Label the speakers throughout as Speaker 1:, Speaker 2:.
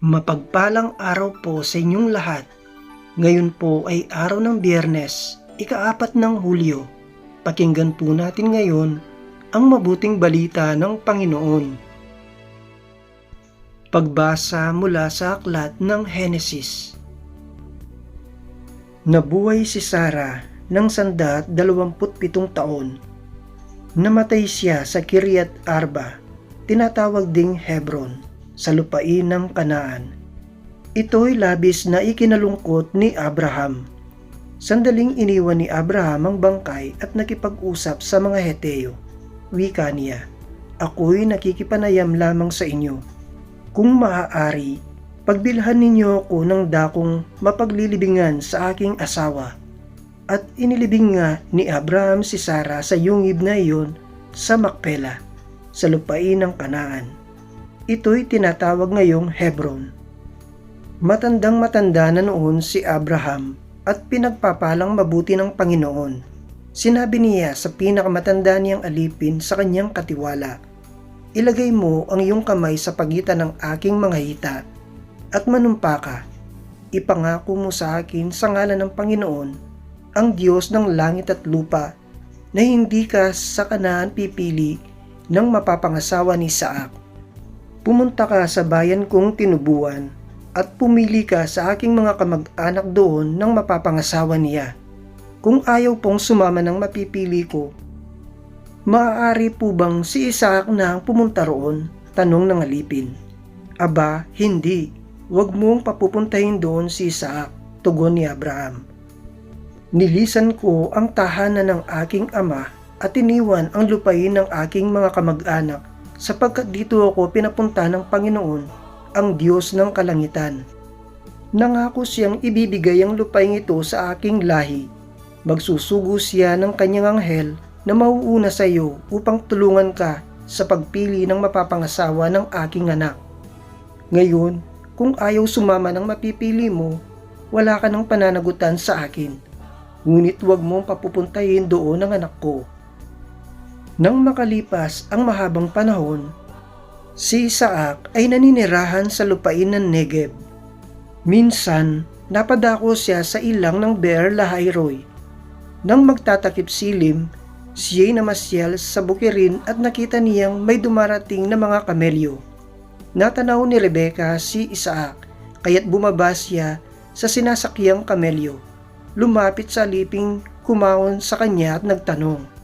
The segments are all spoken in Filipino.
Speaker 1: Mapagpalang araw po sa inyong lahat. Ngayon po ay araw ng biyernes, ikaapat ng Hulyo. Pakinggan po natin ngayon ang mabuting balita ng Panginoon. Pagbasa mula sa aklat ng Henesis. Nabuhay si Sara ng sanda at dalawamput pitong taon. Namatay siya sa Kiryat Arba, tinatawag ding Hebron, sa lupain ng Kanaan. Ito'y labis na ikinalungkot ni Abraham. Sandaling iniwan ni Abraham ang bangkay at nakipag-usap sa mga Heteo. Wika niya, Ako'y nakikipanayam lamang sa inyo. Kung maaari, pagbilhan ninyo ako ng dakong mapaglilibingan sa aking asawa. At inilibing nga ni Abraham si Sara sa yungib na iyon sa Makpela, sa lupain ng Kanaan. Ito'y tinatawag ngayong Hebron. Matandang matanda na noon si Abraham at pinagpapalang mabuti ng Panginoon. Sinabi niya sa pinakamatanda niyang alipin sa kanyang katiwala, Ilagay mo ang iyong kamay sa pagitan ng aking mga hita at manumpa ka. Ipangako mo sa akin sa ngalan ng Panginoon, ang Diyos ng langit at lupa, na hindi ka sa kanaan pipili ng mapapangasawa ni Saak. Pumunta ka sa bayan kong tinubuan at pumili ka sa aking mga kamag-anak doon ng mapapangasawa niya. Kung ayaw pong sumama ng mapipili ko, maaari po bang si Isaac na ang pumunta roon? Tanong ng alipin. Aba, hindi. Huwag mong papupuntahin doon si Isaac, tugon ni Abraham. Nilisan ko ang tahanan ng aking ama at iniwan ang lupain ng aking mga kamag-anak sapagkat dito ako pinapunta ng Panginoon, ang Diyos ng kalangitan. Nangako siyang ibibigay ang lupain ito sa aking lahi. Magsusugo siya ng kanyang anghel na mauuna sa iyo upang tulungan ka sa pagpili ng mapapangasawa ng aking anak. Ngayon, kung ayaw sumama ng mapipili mo, wala ka ng pananagutan sa akin. Ngunit huwag mong papupuntahin doon ang anak ko. Nang makalipas ang mahabang panahon, si Isaac ay naninirahan sa lupain ng Negev. Minsan, napadako siya sa ilang ng Beer Lahayroy. Nang magtatakip silim, siya'y namasyal sa bukirin at nakita niyang may dumarating na mga kamelyo. Natanaw ni Rebecca si Isaac, kaya't bumaba siya sa sinasakyang kamelyo. Lumapit sa liping kumawon sa kanya at nagtanong,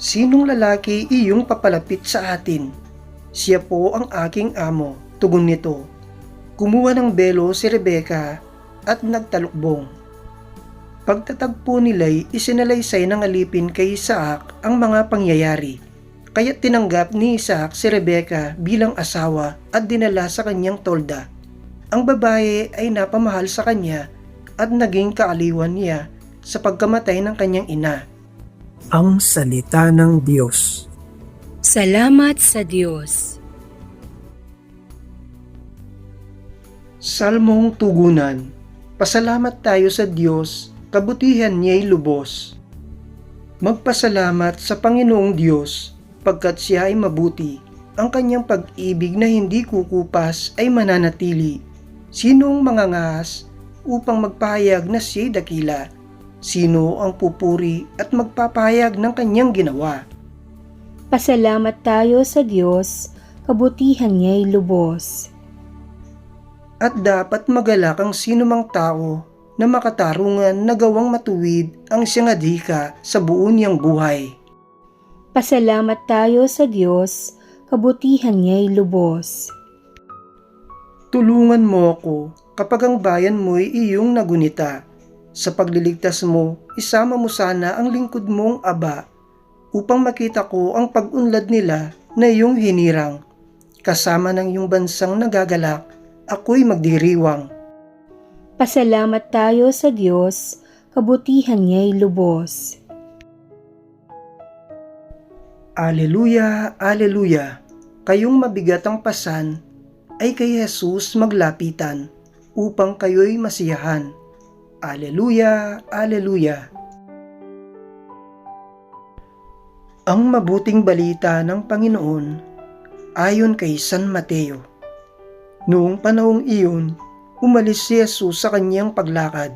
Speaker 1: Sinong lalaki iyong papalapit sa atin? Siya po ang aking amo, tugon nito. Kumuha ng belo si Rebecca at nagtalukbong. Pagtatagpo nila'y isinalaysay ng alipin kay Isaac ang mga pangyayari. Kaya tinanggap ni Isaac si Rebecca bilang asawa at dinala sa kanyang tolda. Ang babae ay napamahal sa kanya at naging kaaliwan niya sa pagkamatay ng kanyang ina.
Speaker 2: Ang Salita ng Diyos
Speaker 3: Salamat sa Diyos.
Speaker 1: Salmong Tugunan Pasalamat tayo sa Diyos, kabutihan niya'y lubos. Magpasalamat sa Panginoong Diyos, pagkat siya ay mabuti. Ang kanyang pag-ibig na hindi kukupas ay mananatili. Sinong mangangas upang magpahayag na siya'y dakila? Sino ang pupuri at magpapahayag ng kanyang ginawa?
Speaker 3: Pasalamat tayo sa Diyos, kabutihan niya'y lubos.
Speaker 1: At dapat magalak ang sino mang tao na makatarungan na gawang matuwid ang siyang adhika sa buo niyang buhay.
Speaker 3: Pasalamat tayo sa Diyos, kabutihan niya'y lubos.
Speaker 1: Tulungan mo ako kapag ang bayan mo'y iyong nagunita. Sa pagliligtas mo, isama mo sana ang lingkod mong aba upang makita ko ang pag-unlad nila na iyong hinirang. Kasama ng iyong bansang nagagalak, ako'y magdiriwang.
Speaker 3: Pasalamat tayo sa Diyos, kabutihan niya'y lubos.
Speaker 1: Aleluya, aleluya. Kayong mabigat ang pasan ay kay Jesus maglapitan upang kayo'y masiyahan. Aleluya, aleluya. Ang mabuting balita ng Panginoon ayon kay San Mateo. Noong panahong iyon, umalis si Jesus sa kanyang paglakad.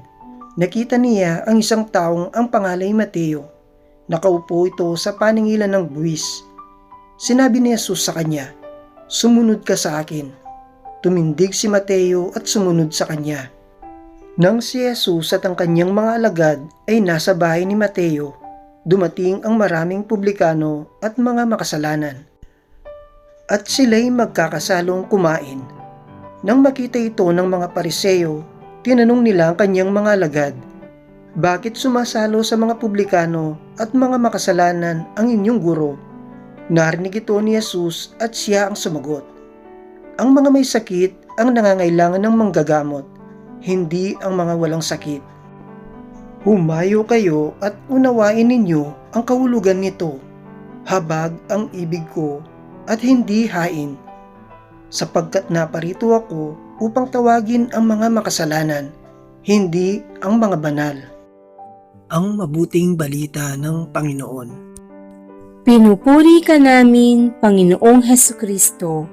Speaker 1: Nakita niya ang isang taong ang pangalay Mateo. Nakaupo ito sa paningilan ng buwis. Sinabi ni Jesus sa kanya, Sumunod ka sa akin. Tumindig si Mateo at sumunod sa kanya. Nang si Jesus at ang kanyang mga alagad ay nasa bahay ni Mateo, dumating ang maraming publikano at mga makasalanan. At sila'y magkakasalong kumain. Nang makita ito ng mga pariseo, tinanong nila ang kanyang mga alagad, Bakit sumasalo sa mga publikano at mga makasalanan ang inyong guro? Narinig ito ni Jesus at siya ang sumagot. Ang mga may sakit ang nangangailangan ng manggagamot, hindi ang mga walang sakit. Humayo kayo at unawain ninyo ang kahulugan nito. Habag ang ibig ko at hindi hain. Sapagkat naparito ako upang tawagin ang mga makasalanan, hindi ang mga banal. Ang mabuting balita ng Panginoon.
Speaker 3: Pinupuri ka namin, Panginoong Heso Kristo.